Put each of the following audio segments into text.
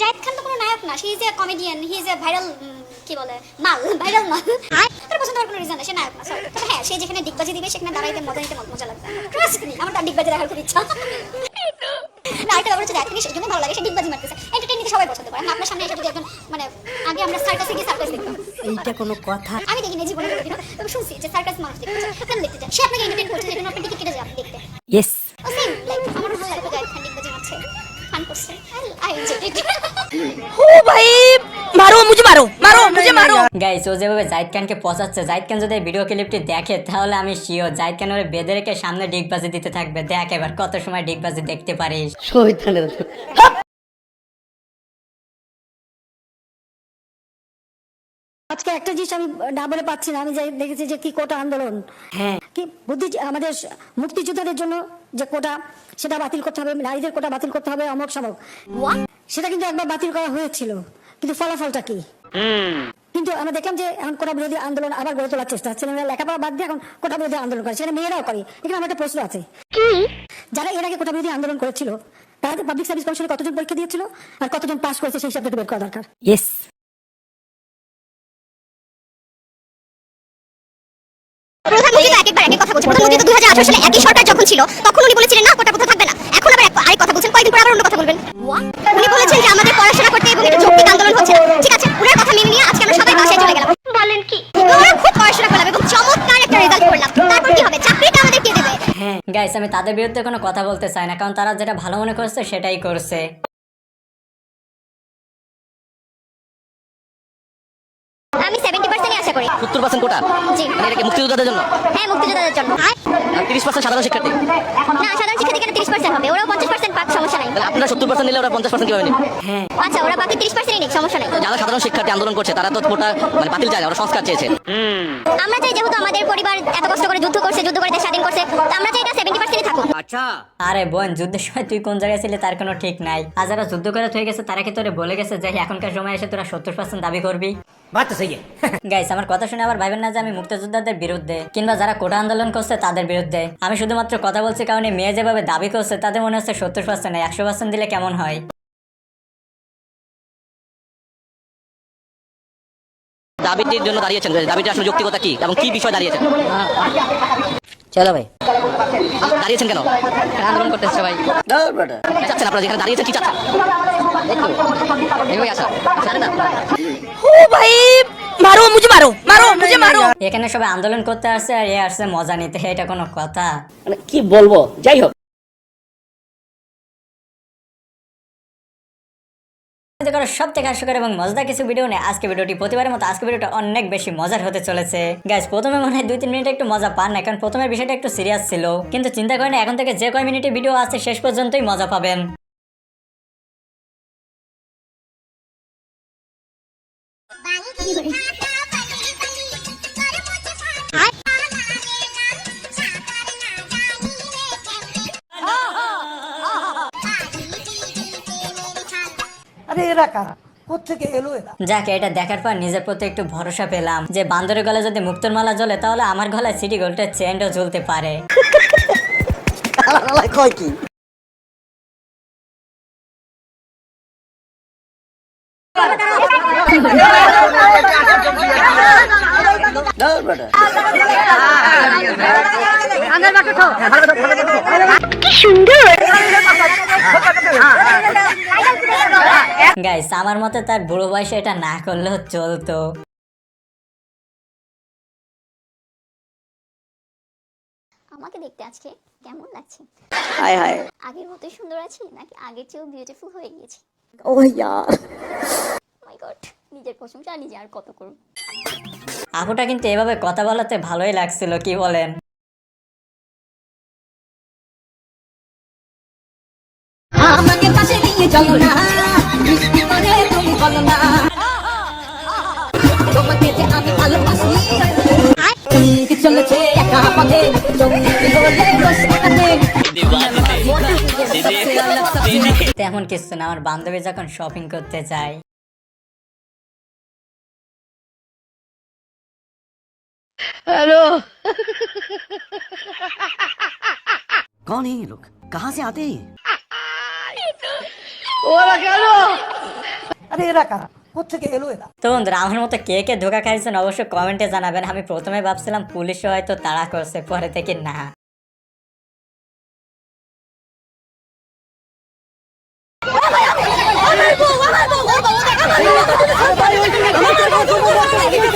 জায়েদ খান তো কোনো নায়ক না he is a comedian he is a viral কি বলে মাল ভাইরাল মাল। তার পছন্দ করার কোনো রিজন নেই সে নায়ক না sorry। তবে হ্যাঁ সে যেখানে ডিগবাজি দিবে সেখানে দাঁড়াইতে মজা নিতে মজা লাগবে। ট্রাস্ট মি আমার তার ডিগবাজি দেখার খুব ইচ্ছা। না একটা ব্যাপার হচ্ছে সেই জন্য ভালো লাগে সে ডিগবাজি মারতেছে। এন্টারটেইন নিতে সবাই পছন্দ করে। আপনার সামনে এসে যদি একজন মানে আগে আমরা সার্কাসে গিয়ে সার্কাস দেখতাম এইটা কোনো কথা। আমি দেখিনি জীবনে কোনোদিনও তবে শুনছি যে সার্কাস মানুষ দেখতে চায় কেন দেখতে চায়। সে আপনাকে এন্টারটেইন করছে যেজন্য আপনি টিকিট কেটে যান দেখতে। ইয়েস ও সেম লাইক আমার ভালো লাগবে জায়েদ খান ডিগবাজি মারছে ফান করছে আই এনজয়েড ইট ও ভাই মারো মুঝে মারো মারো মুঝে মারো। গাইস ও যেভাবে জাহিদ খানকে পচাচ্ছে জাহিদ খান যদি ভিডিও ক্লিপটি দেখে তাহলে আমি শিওর জাহিদ খান ওরে বেঁধে রেখে সামনে ডিগবাজি দিতে থাকবে। দেখ এবার কত সময় ডিগবাজি দেখতে পারিস। শহীদানের আজকে একটা জিনিস আমি না বলে পাচ্ছি না আমি যে দেখেছি যে কি কোটা আন্দোলন। হ্যাঁ। কি বুদ্ধি আমাদের মুক্তিযোদ্ধাদের জন্য যে কোটা সেটা বাতিল করতে হবে নারীদের কোটা বাতিল করতে হবে অমক সমক সেটা কিন্তু একবার বাতিল করা হয়েছিল। কিন্তু ফলাফলটা কি? কিন্তু আমরা দেখলাম যে এখন কোটা বিরোধী আন্দোলন আবার গড়ে তোলার চেষ্টা হচ্ছে। ছেলেমেয়েরা লেখাপড়া বাদ দিয়ে এখন কোটা বিরোধী আন্দোলন করে। সেখানে মেয়েরাও করে। এখানে আমার একটা প্রশ্ন আছে। যারা এর আগে কোটা বিরোধী আন্দোলন করেছিল তারা পাবলিক সার্ভিস কমিশনে কতজন পরীক্ষা দিয়েছিল? আর কতজন পাস করেছে সেই হিসাবটা একটু বের করা দরকার? ইয়েস প্রধানমন্ত্রী তো একবার একই কথা বলছে প্রধানমন্ত্রী তো 2018 সালে একই সরকার যখন ছিল তখন উনি বলেছিলেন না কোটা প্রথা থাকবে না। এক- কথা বলছেন কয়েকদিন পর আবার অন্য কথা বলবেন। উনি বলেছেন যে আমাদের পড়াশোনা করতে এবং একটু যৌক্তিক আন্দোলন হচ্ছে না। ঠিক আছে উনার কথা মেনে নিয়ে আজকে আমরা সবাই বাসায় চলে গেলাম। বলেন কি? আমরা খুব পড়াশোনা করলাম এবং চমৎকার একটা রেজাল্ট করলাম। তারপর কি হবে? চাকরিটা আমাদের কে দেবে? হ্যাঁ গাইস আমি তাদের বিরুদ্ধে কোনো কথা বলতে চাই না কারণ তারা যেটা ভালো মনে করছে সেটাই করছে। আমি 70% আশা করি। সত্তর পার্সেন্ট কোটা জি। মানে এটা কি মুক্তিযোদ্ধাদের জন্য? হ্যাঁ মুক্তিযোদ্ধাদের জন্য। আর তিরিশ পার্সেন্ট সাধারণ শিক্ষার্থী? না সাধারণ শিক্ষার্থী এখানে 30% হবে। ওরাও 50% পাক সমস্যা নাই। তাহলে আপনারা সত্তর পার্সেন্ট নিলে ওরা পঞ্চাশ পার্সেন্ট কীভাবে নেবে? আচ্ছা ওরা বাকি 30% নিক সমস্যা নাই। যারা সাধারণ শিক্ষার্থী আন্দোলন করছে তারা তো কোটা মানে বাতিল চায় না, ওরা সংস্কার চেয়েছে। আমরা চাই যেহেতু আমাদের পরিবার এত কষ্ট করে যুদ্ধ করছে যুদ্ধ করে দেশ স্বাধীন করছে তো আমরা চাই এটা 70% থাকুক। আচ্ছা। আরে বোন যুদ্ধের সময় তুই কোন জায়গায় ছিলি তার কোনো ঠিক নাই। আর যারা যুদ্ধ করে থয়ে গেছে তারা কি তোরে বলে গেছে যে এখনকার সময় এসে তোরা সত্তর পার্সেন্ট দাবি করবি? বাত তো গাইস আমার কথা শুনে আবার ভাইবেন না যে আমি মুক্তিযোদ্ধাদের বিরুদ্ধে কিংবা যারা কোটা আন্দোলন করছে তাদের বিরুদ্ধে। আমি শুধুমাত্র কথা বলছি কারণ মেয়ে যেভাবে দাবি করছে তাদের মনে হচ্ছে সত্তর পার্সেন্ট একশো পার্সেন্ট দিলে কেমন হয়? দাবিটির জন্য দাঁড়িয়েছেন দাবিটা আসলে যৌক্তিকতা কি এবং কি বিষয় দাঁড়িয়েছেন চলো ভাই। দাঁড়িয়েছেন কেন? আন্দোলন করতেছে সবাই। চাচ্ছেন আপনারা যেখানে দাঁড়িয়েছেন কি চাচ্ছেন? এভাবেই আসা। জানেন না? মারো মুঝে মারো মারো মুঝে মারো। এখানে সবাই আন্দোলন করতে আসছে আর এ আসছে মজা নিতে। এটা কোনো কথা। মানে কি বলব? যাই হোক সব থেকে হাস্যকর এবং মজাদার কিছু ভিডিও নেই আজকে ভিডিওটি প্রতিবারের মতো আজকে ভিডিওটা অনেক বেশি মজার হতে চলেছে। গাইজ প্রথমে মনে হয় দুই তিন মিনিট একটু মজা পান না কারণ প্রথমের বিষয়টা একটু সিরিয়াস ছিল। কিন্তু চিন্তা করেন, এখন থেকে যে কয় মিনিটে ভিডিও আছে, শেষ পর্যন্তই মজা পাবেন। আরে এরা কারা কোথেকে এলো এরা যাকে এটা দেখার পর নিজের প্রতি একটু ভরসা পেলাম যে বান্দরের গলায় যদি মুক্তোর মালা জ্বলে তাহলে আমার গলায় সিটি গোল্ডের চেনও ঝুলতে পারে কয় কি গাইস আমার মতে তার বুড়ো বয়সে এটা না করলেও চলতো। আমাকে দেখতে আজকে কেমন লাগছে? হায় হায়। আগের মতোই সুন্দর আছি নাকি আগের চেয়েও বিউটিফুল হয়ে গিয়েছি? ও ইয়ার মাই গড নিজের প্রশংসা নিজে আর কত করব আপুটা কিন্তু এভাবে কথা বলাতে ভালোই লাগছিল কি বলেন? চলো না বৃষ্টি করে তুমি বলো না তোমাকে যে আমি ভালোবাসি চমকে চলেছে একা পথে চমকে বলে বসে আছে তেমন কিছু না আমার বান্ধবী যখন শপিং করতে যায় कौन है ये लोग कहाँ से आते हैं ওরা কেন আরে এরা কারা কোথেকে এলো এরা তো বন্ধুরা আমার মতো কে কে ধোকা খাইছেন অবশ্যই কমেন্টে জানাবেন আমি প্রথমে ভাবছিলাম পুলিশও হয়তো তাড়া করছে পরে থেকে না বলেন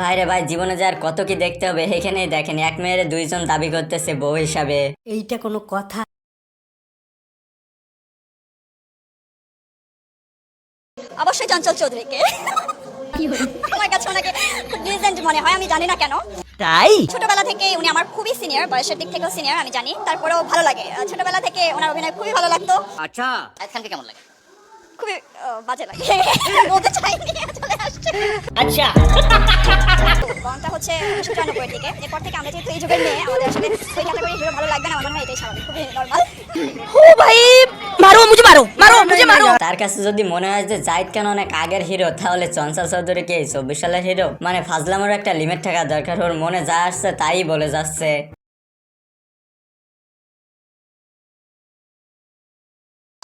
ভাইরে ভাই জীবনে যার কত কি দেখতে হবে এখানেই দেখেন এক মেয়ের দুইজন দাবি করতেছে বউ হিসাবে। এইটা কোনো কথা। অবশ্যই চঞ্চল চৌধুরীকে। আমার কাছে ওনাকে লিজেন্ড মনে হয় আমি জানি না কেন। তাই? ছোটবেলা থেকে উনি আমার খুবই সিনিয়র বয়সের দিক থেকেও সিনিয়র আমি জানি। তারপরেও ভালো লাগে। ছোটবেলা থেকে ওনার অভিনয় খুবই ভালো লাগতো। আচ্ছা। কেমন লাগে? খুবই বাজে লাগে। বলতে চাইনি চলে আসছে। আচ্ছা। গনটা হচ্ছে উনিশশো চুরানব্বইয়ের দিকে। এরপর থেকে আমরা যেহেতু এই যুগের মেয়ে আমাদের আসলে ওই ক্যাটাগরি হিরো ভালো লাগবে না আমার মনে হয় এটাই স্বাভাবিক খুবই নর্মাল ও ভাই মারো মুঝে মারো মারো মুঝে মারো। তার কাছে যদি মনে হয় যে জাহিদ খান অনেক আগের হিরো তাহলে চঞ্চল চৌধুরী কি? চব্বিশ সালের হিরো? মানে ফাজলামের একটা লিমিট থাকা দরকার ওর মনে যা আসছে তাই বলে যাচ্ছে।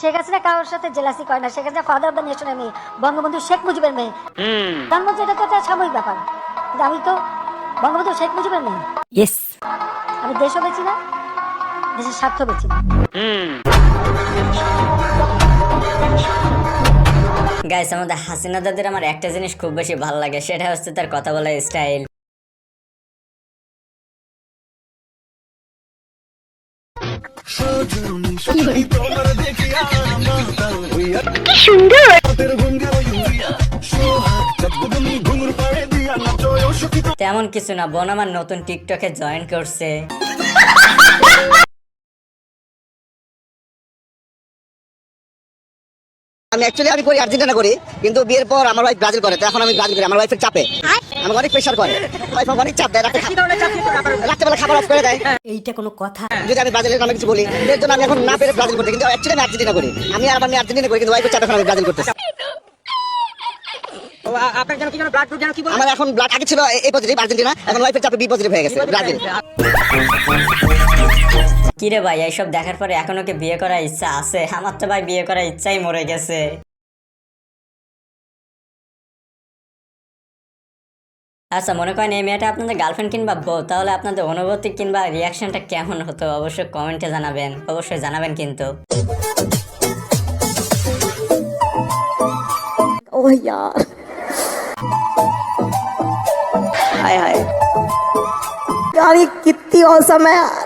শেখ হাসিনা কারোর সাথে জেলাসি করে না Sheikh Hasina father of the নেশনের মেয়ে বঙ্গবন্ধু শেখ মুজিবের মেয়ে। বঙ্গবন্ধু এটা তো একটা সাময়িক ব্যাপার। আমি তো বঙ্গবন্ধু শেখ মুজিবের মেয়ে। ইয়েস আমি দেশও বেছি না দেশের স্বার্থ বেছি না। গাইস আমাদের হাসিনা দাদের আমার একটা জিনিস খুব বেশি ভালো লাগে সেটা হচ্ছে তার কথা বলার স্টাইল তেমন কিছু না বোন আমার নতুন টিকটকে জয়েন করছে। আমি অ্যাকচুয়ালি আমি করি আর্জেন্টিনা করি কিন্তু বিয়ের পর আমার ওয়াইফ ব্রাজিল করে তো এখন আমি ব্রাজিল করি আমার ওয়াইফের চাপে। আমাকে অনেক প্রেশার করে। ওয়াইফ অনেক চাপ দেয় রাতে রাত্রেবেলা খাবার অফ করে দেয়। এইটা কোনো কথা। যদি আমি ব্রাজিলের নামে কিছু বলি এর জন্য আমি এখন না পেরে ব্রাজিল করতে কিন্তু অ্যাকচুয়ালি আমি আর্জেন্টিনা করি। আমি আর আমার মেয়ে আর্জেন্টিনা করি কিন্তু ওয়াইফের চাপে এখন আমি ব্রাজিল করতেছি। কি আমার এখন ব্লাড আগে ছিল পজিটিভ আর্জেন্টিনা এখন চাপে বি পজিটিভ হয়ে গেছে ব্রাজিল ভাই এইসব দেখার পরে এখনও কি বিয়ে করার ইচ্ছা আছে? আমার তো ভাই বিয়ে করার ইচ্ছাই মরে গেছে। আচ্ছা মনে করেন এই মেয়েটা আপনাদের গার্লফ্রেন্ড কিংবা বউ তাহলে আপনাদের অনুভূতি কিংবা রিয়াকশনটা কেমন হতো? অবশ্যই কমেন্টে জানাবেন। অবশ্যই জানাবেন কিন্তু। Oh yeah. हाय हाय यार ये कितनी औसम है।